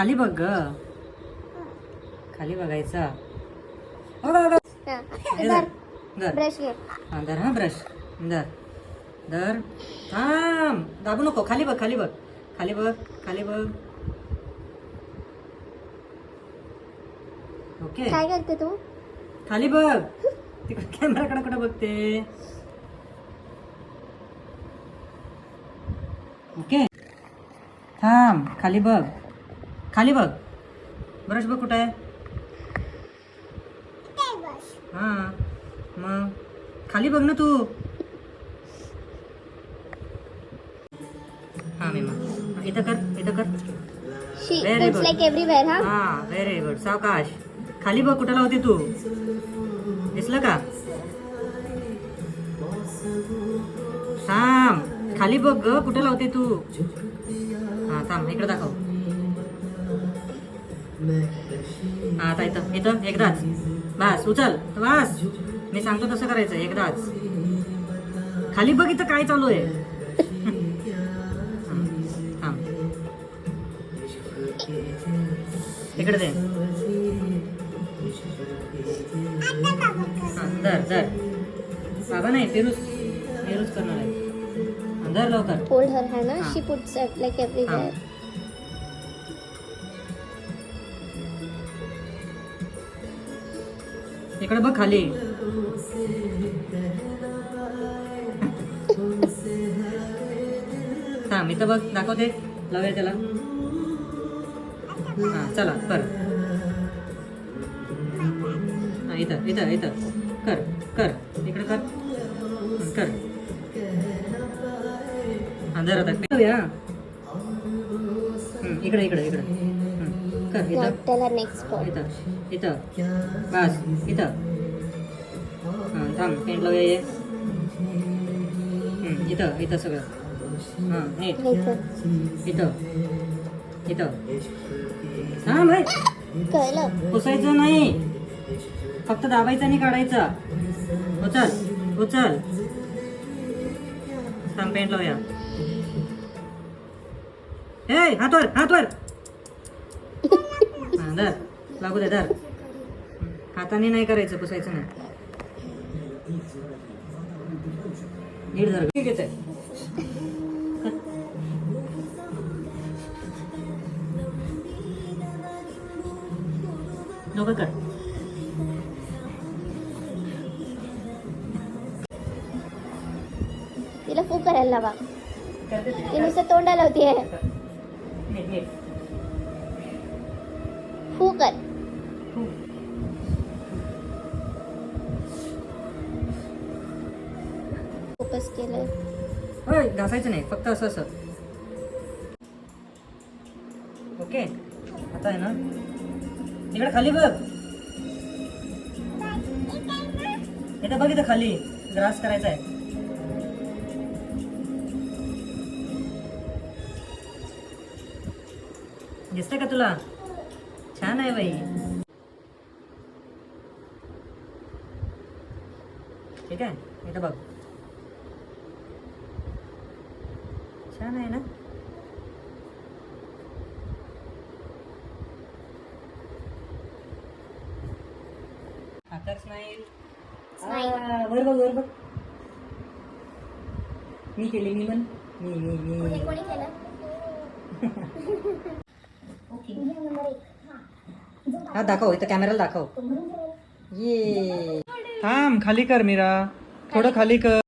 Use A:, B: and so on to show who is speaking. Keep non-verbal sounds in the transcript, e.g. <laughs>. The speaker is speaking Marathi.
A: खाली बघ ग. खाली बघायचं. हो.
B: हा.
A: हे.
B: ब्रश
A: हा धर हा ब्रश. धर. धर. थांब. दाबू नको. खाली बघ खाली बघ. खाली बघ खाली बघ. ओके.
B: काय करते तू?
A: खाली बघ. तिकडे कॅमेराकडे कुठं बघते? ओके. थांब. खाली बघ. खाली बघ. ब्रश बघ कुठं आहे? हा. मग. खाली बघ ना तू. हा मी मग. इथं कर इथं कर.
B: लाईक एव्हरीवेअर हा
A: व्हेरी गुड सावकाश. खाली बघ कुठं लावते तू. दिसलं का? थांब. खाली बघ ग कुठं लावते तू. हा थांब इकडे दाखव. आता इथं इथं एकदाच. बस उचल. बस. मी सांगतो तसं करायचं एकदाच. खाली बघ इथं काय चालू आहे. <laughs> हा, इकडे दे. हा, धर धर. बाबा नाही पेरूस पेरूस करणार आहे. धर लवकर.
B: होल्ड हर
A: हा.
B: शी पुट्स इट एव्हरीवेअर
A: इकडे बघ खाली. हा मी तर बघ दाखवते. लावूया त्याला. हा चला कर. हा इथं इथं इथं. कर कर. इकडे कर. कर. हा जरा दाखवूया इकडे इकडे इकडे. कर इथं
B: नेक्स्ट स्पॉट
A: इथं इथं बस. इथं हां थांब. पेंट लावूया ये इथं इथं सगळं. हां हे इथं. इथं. हां भाई
B: कळलं.
A: पुसायचं नाही. फक्त दाबायचं आणि काढायचं. उचल उचल. थांब पेंट लावूया. हे हातवर हातवर धर. लागू दे धर. हाताने नाही करायचं पुसायचं नाही. नीट धर. ठीक आहे नको कर
B: तिला फू करायला लावा ती. नुसतं तोंडाला होती
A: नीट.
B: फू कर फोकस केलंय.
A: होय घासायचं नाही फक्त असं असं. ओके आता आहे ना? तिकडे खाली बघ. इथं बघ इथं खाली ग्रास करायचा आहे. दिसतंय का तुला? छान आहे बाई. ठीक आहे इथं बघ. छान आहे ना? आकार स्माईल
B: Smile.
A: वर बघ वर बघ. मी केली मी पण मी मी मी.
B: कोणी केलं? <laughs> <laughs>
A: हा दाखव इथं कॅमेराला दाखव. ये. थांब खाली कर मीरा. थोडं खाली कर.